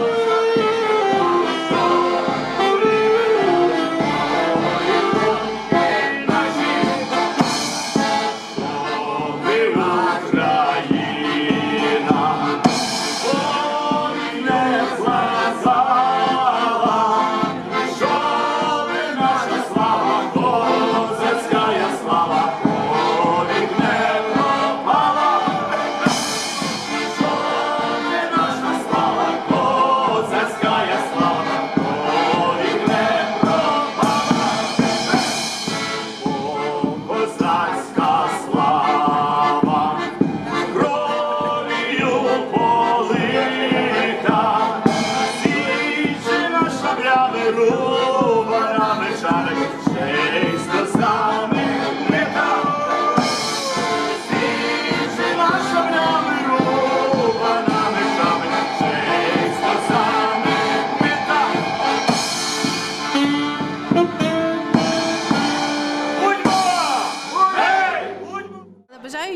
Lord.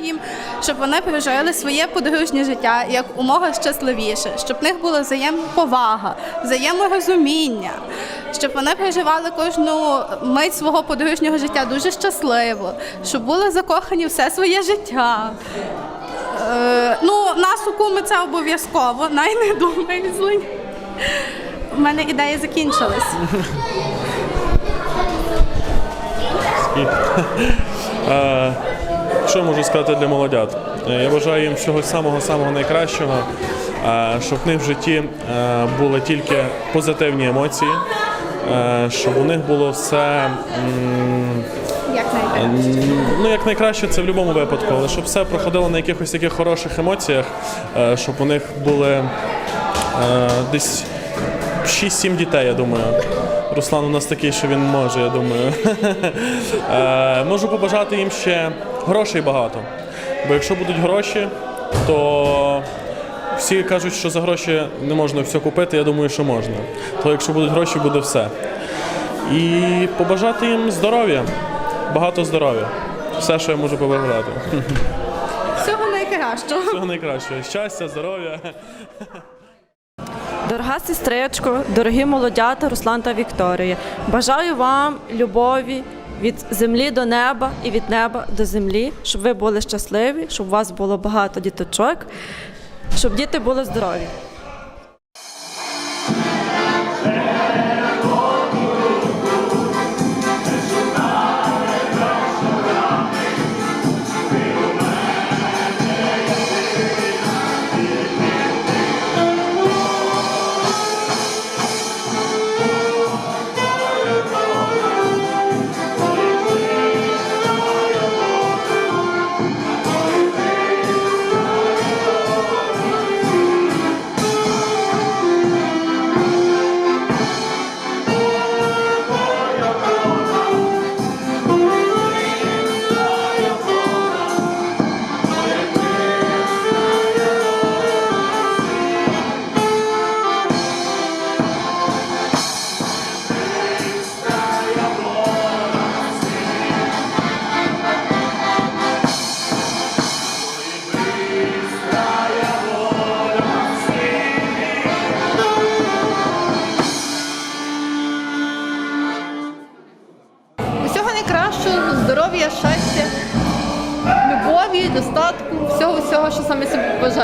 Їм, щоб вони прожили своє подружнє життя як умога щасливіше, щоб в них була взаємоповага, взаєморозуміння, щоб вони проживали кожну мить свого подружнього життя дуже щасливо, щоб були закохані все своє життя. Е, ну, нас у куми це обов'язково, най не думай злий. У мене ідеї закінчились. Що я можу сказати для молодят? Е, Я бажаю їм всього самого самого найкращого, е, щоб в них в житті е, були тільки позитивні емоції, щоб у них було все ну як найкраще це в будь-якому випадку, але щоб все проходило на якихось таких хороших емоціях, щоб у них були десь 6-7 дітей, я думаю. Руслан у нас такий, що він може, я думаю. Можу побажати їм ще грошей багато. Бо якщо будуть гроші, то всі кажуть, що за гроші не можна все купити, я думаю, що можна. То якщо будуть гроші, буде все. І побажати їм здоров'я, багато здоров'я. Все, що я можу побажати. Всього найкращого. Всього найкращого. Щастя, здоров'я. Дорога сестричко, дорогі молодята, Руслан та Вікторія. Бажаю вам любові від землі до неба і від неба до землі, щоб ви були щасливі, щоб у вас було багато діточок, щоб діти були здорові.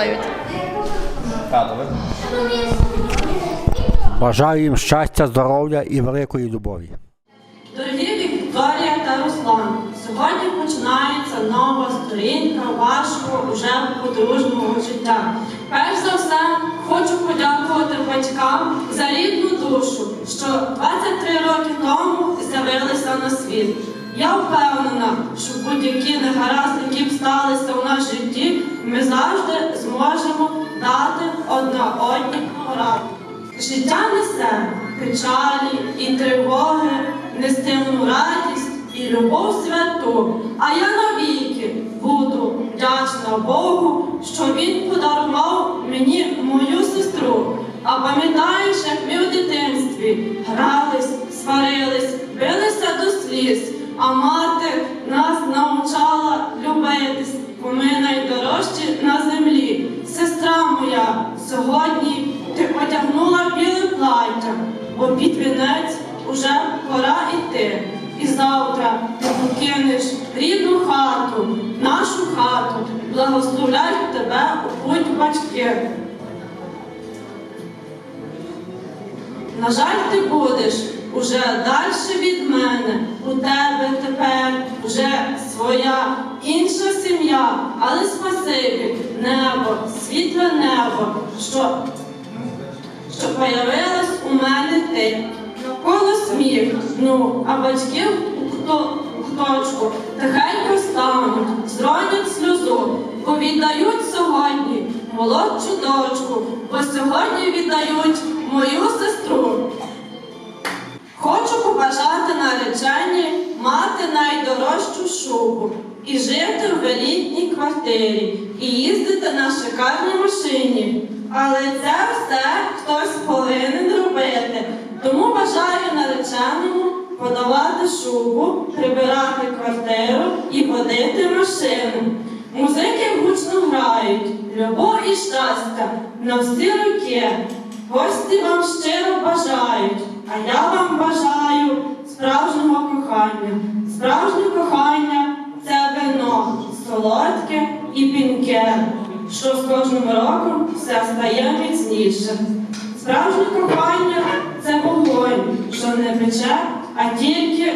Бажають. Бажаю їм щастя, здоров'я і великої любові. Дорогі Вікторія та Руслан, сьогодні починається нова сторінка вашого уже подружнього життя. Перш за все, хочу подякувати батькам за рідну душу, що 23 роки тому з'явилися на світ. Я впевнена, що будь-які негаразди, які б сталися у нас житті, ми завжди зможемо дати одна одній пораду. Життя несе печалі і тривоги, нестимну радість і любов святу. А я навіки буду вдячна Богу, що Він подарував мені мою сестру. А пам'ятаєш, як ми в дитинстві грались, сварились, билися до сліз, а мати нас рідну хату, нашу хату, благословляють тебе у путь батьки. На жаль, ти будеш уже далі від мене. У тебе тепер вже своя інша сім'я, але спасибі, небо, світле небо, що, що появилась у мене ти. Навколо сміх, ну, а батьків хто у тихенько стануть, зронять сльозу, бо віддають сьогодні молодшу дочку, бо сьогодні віддають мою сестру. Хочу побажати нареченні мати найдорожчу шубу і жити в елітній квартирі, і їздити на шикарній машині. Але це все хтось повинен робити. Тому бажаю нареченому подавати шубу, прибирати квартиру і водити машину. Музики гучно грають, любов і щастя на всі роки. Гості вам щиро бажають, а я вам бажаю справжнього кохання. Справжнє кохання це вино, солодке і пінке, що з кожним роком все стає міцніше. Справжнє кохання це вогонь, що не пече, а тільки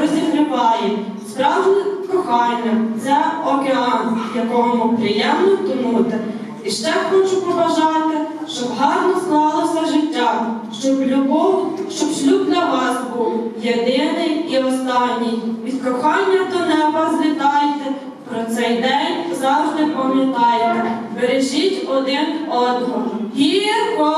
розігріває. Справжнє кохання це океан, якому приємно тонути. І ще хочу побажати, щоб гарно склалося життя, щоб любов, щоб шлюб для вас був єдиний і останній. Від кохання до неба злітайте, про цей день завжди пам'ятайте. Бережіть один одного. Гірко,